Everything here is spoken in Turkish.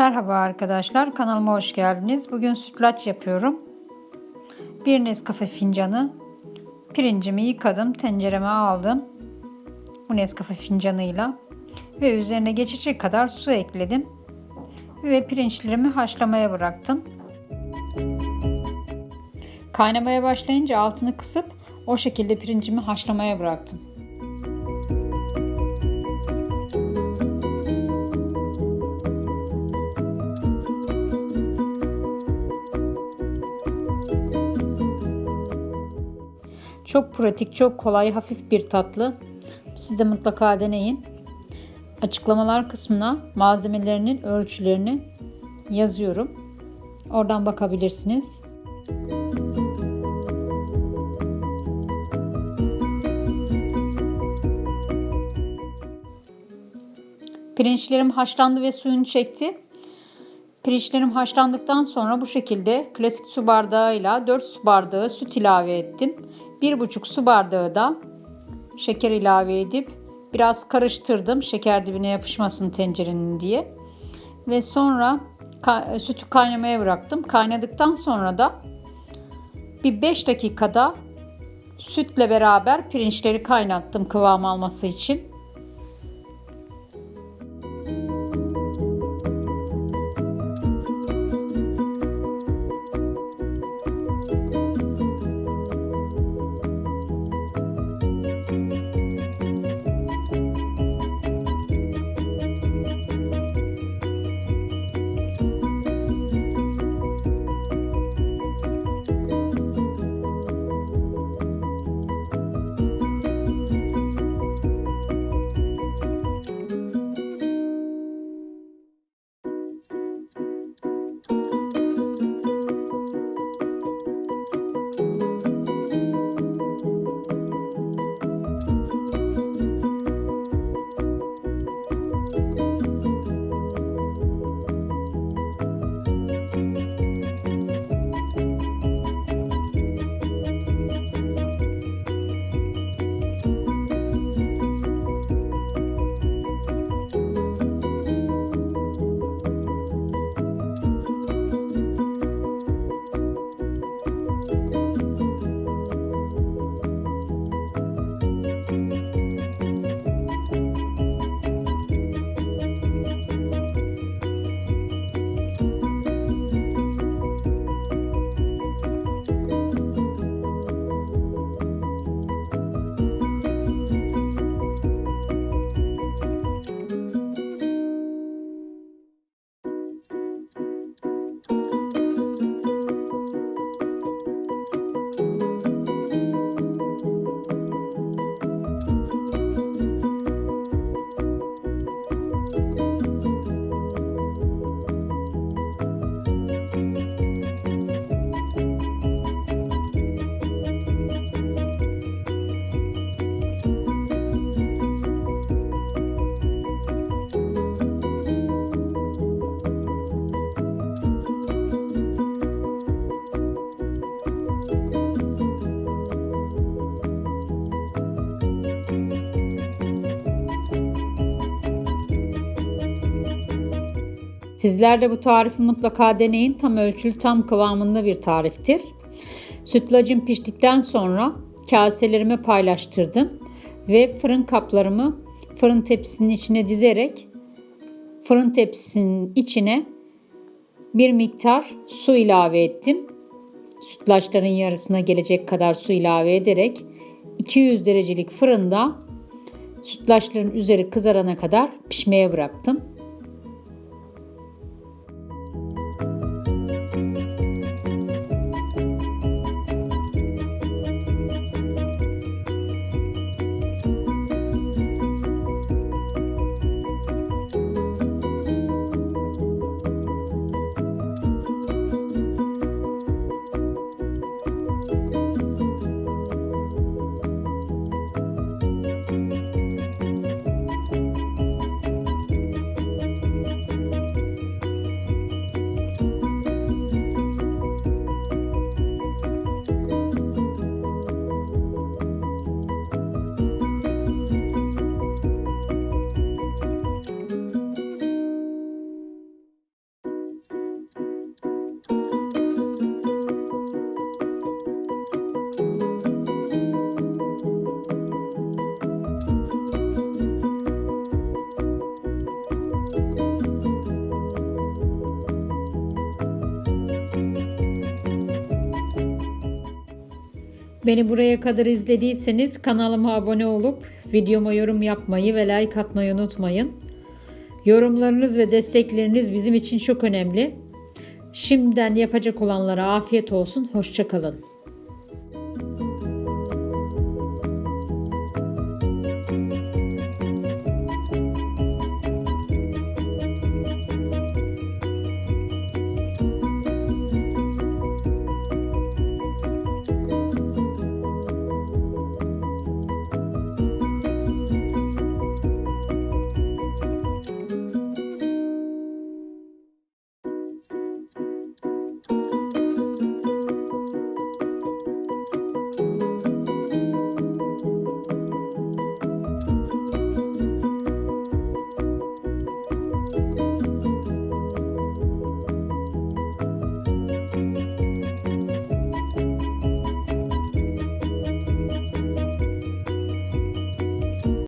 Merhaba arkadaşlar, kanalıma hoş geldiniz. Bugün sütlaç yapıyorum. Bir Nescafe fincanı. Pirincimi yıkadım, tencereme aldım. Bu Nescafe fincanıyla. Ve üzerine geçecek kadar su ekledim. Ve pirinçlerimi haşlamaya bıraktım. Kaynamaya başlayınca altını kısıp o şekilde pirincimi haşlamaya bıraktım. Çok pratik, çok kolay, hafif bir tatlı. Siz de mutlaka deneyin. Açıklamalar kısmına malzemelerinin ölçülerini yazıyorum. Oradan bakabilirsiniz. Pirinçlerim haşlandı ve suyunu çekti. Pirinçlerim haşlandıktan sonra bu şekilde klasik su bardağıyla 4 su bardağı süt ilave ettim. 1,5 su bardağı da şeker ilave edip biraz karıştırdım şeker dibine yapışmasın tencerenin diye. Ve sonra ka- sütü kaynamaya bıraktım. Kaynadıktan sonra da bir 5 dakikada sütle beraber pirinçleri kaynattım kıvam alması için. Sizler de bu tarifi mutlaka deneyin. Tam ölçülü, tam kıvamında bir tariftir. Sütlacım piştikten sonra kaselerime paylaştırdım ve fırın kaplarımı fırın tepsisinin içine dizerek fırın tepsisinin içine bir miktar su ilave ettim. Sütlaçların yarısına gelecek kadar su ilave ederek 200 derecelik fırında sütlaçların üzeri kızarana kadar pişmeye bıraktım. Beni buraya kadar izlediyseniz kanalıma abone olup videoma yorum yapmayı ve like atmayı unutmayın. Yorumlarınız ve destekleriniz bizim için çok önemli. Şimdiden yapacak olanlara afiyet olsun. Hoşçakalın.